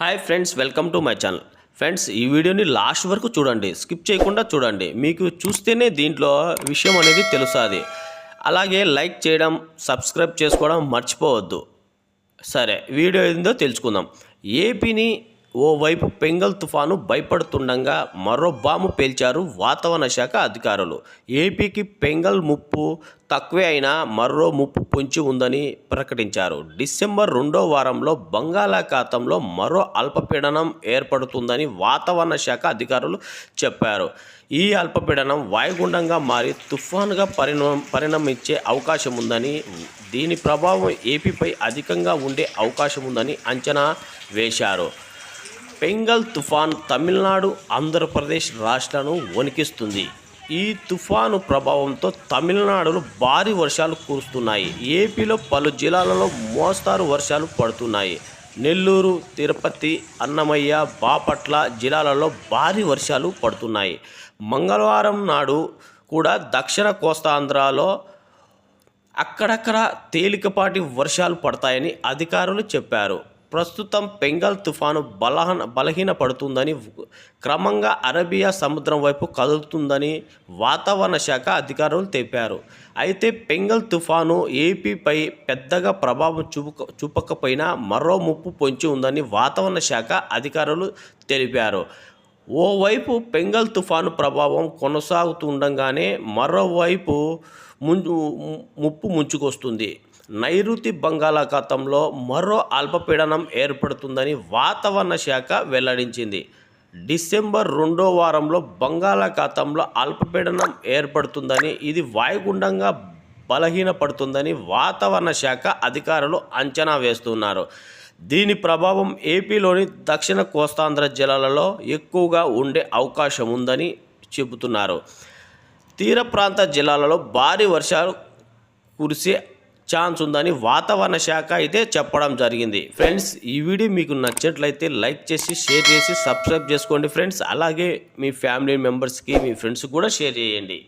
Hi friends welcome to my channel friends ఈ వీడియోని last వరకు చూడండి. స్కిప్ చేయకుండా చూడండి. మీకు చూస్తేనే దీంట్లో విషయం అనేది తెలుస్తుంది. అలాగే లైక్ చేయడం సబ్స్క్రైబ్ చేసుకోవడం మర్చిపోవద్దు. సరే వీడియో ఏందో తెలుసుకుందాం. ఏపీని ఓవైపు పెంగల్ తుఫాను భయపడుతుండగా మరో బాంబు పేల్చారు వాతావరణ శాఖ అధికారులు. ఏపీకి పెంగల్ ముప్పు తక్కువే అయినా మరో ముప్పు పొంచి ఉందని ప్రకటించారు. డిసెంబర్ రెండో వారంలో బంగాళాఖాతంలో మరో అల్పపీడనం ఏర్పడుతుందని వాతావరణ శాఖ అధికారులు చెప్పారు. ఈ అల్పపీడనం వాయుగుండంగా మారి తుఫానుగా పరిణామ పరిణమించే అవకాశం ఉందని దీని ప్రభావం ఏపీపై అధికంగా ఉండే అవకాశం ఉందని అంచనా వేశారు. పెంగల్ తుఫాన్ తమిళనాడు ఆంధ్రప్రదేశ్ రాష్ట్రాలను వణికిస్తుంది. ఈ తుఫాను ప్రభావంతో తమిళనాడులో భారీ వర్షాలు కురుస్తున్నాయి. ఏపీలో పలు జిల్లాలలో మోస్తారు వర్షాలు పడుతున్నాయి. నెల్లూరు తిరుపతి అన్నమయ్య బాపట్ల జిల్లాలలో భారీ వర్షాలు పడుతున్నాయి. మంగళవారం నాడు కూడా దక్షిణ కోస్తాంధ్రలో అక్కడక్కడ తేలికపాటి వర్షాలు పడతాయని అధికారులు చెప్పారు. ప్రస్తుతం పెంగల్ తుఫాను బలహన బలహీనపడుతుందని క్రమంగా అరేబియా సముద్రం వైపు కదులుతుందని వాతావరణ శాఖ అధికారులు తెలిపారు. అయితే పెంగల్ తుఫాను ఏపీపై పెద్దగా ప్రభావం చూపక చూపకపోయినా మరో ముప్పు పొంచి ఉందని వాతావరణ శాఖ అధికారులు తెలిపారు. ఓవైపు పెంగల్ తుఫాను ప్రభావం కొనసాగుతుండగానే మరోవైపు ముందు ముప్పు ముంచుకొస్తుంది. నైరుతి బంగాళాఖాతంలో మరో అల్పపీడనం ఏర్పడుతుందని వాతావరణ శాఖ వెల్లడించింది. డిసెంబర్ రెండో వారంలో బంగాళాఖాతంలో అల్పపీడనం ఏర్పడుతుందని ఇది వాయుగుండంగా బలహీనపడుతుందని వాతావరణ శాఖ అధికారులు అంచనా వేస్తున్నారు. దీని ప్రభావం ఏపీలోని దక్షిణ కోస్తాంధ్ర జిల్లాలలో ఎక్కువగా ఉండే అవకాశం ఉందని చెబుతున్నారు. తీర ప్రాంత జిల్లాలలో భారీ వర్షాలు కురిసే ఛాన్స్ ఉందని వాతావరణ శాఖ అయితే చెప్పడం జరిగింది. ఫ్రెండ్స్ ఈ వీడియో మీకు నచ్చినట్లయితే లైక్ చేసి షేర్ చేసి సబ్స్క్రైబ్ చేసుకోండి ఫ్రెండ్స్. అలాగే మీ ఫ్యామిలీ మెంబర్స్కి మీ ఫ్రెండ్స్కి కూడా షేర్ చేయండి.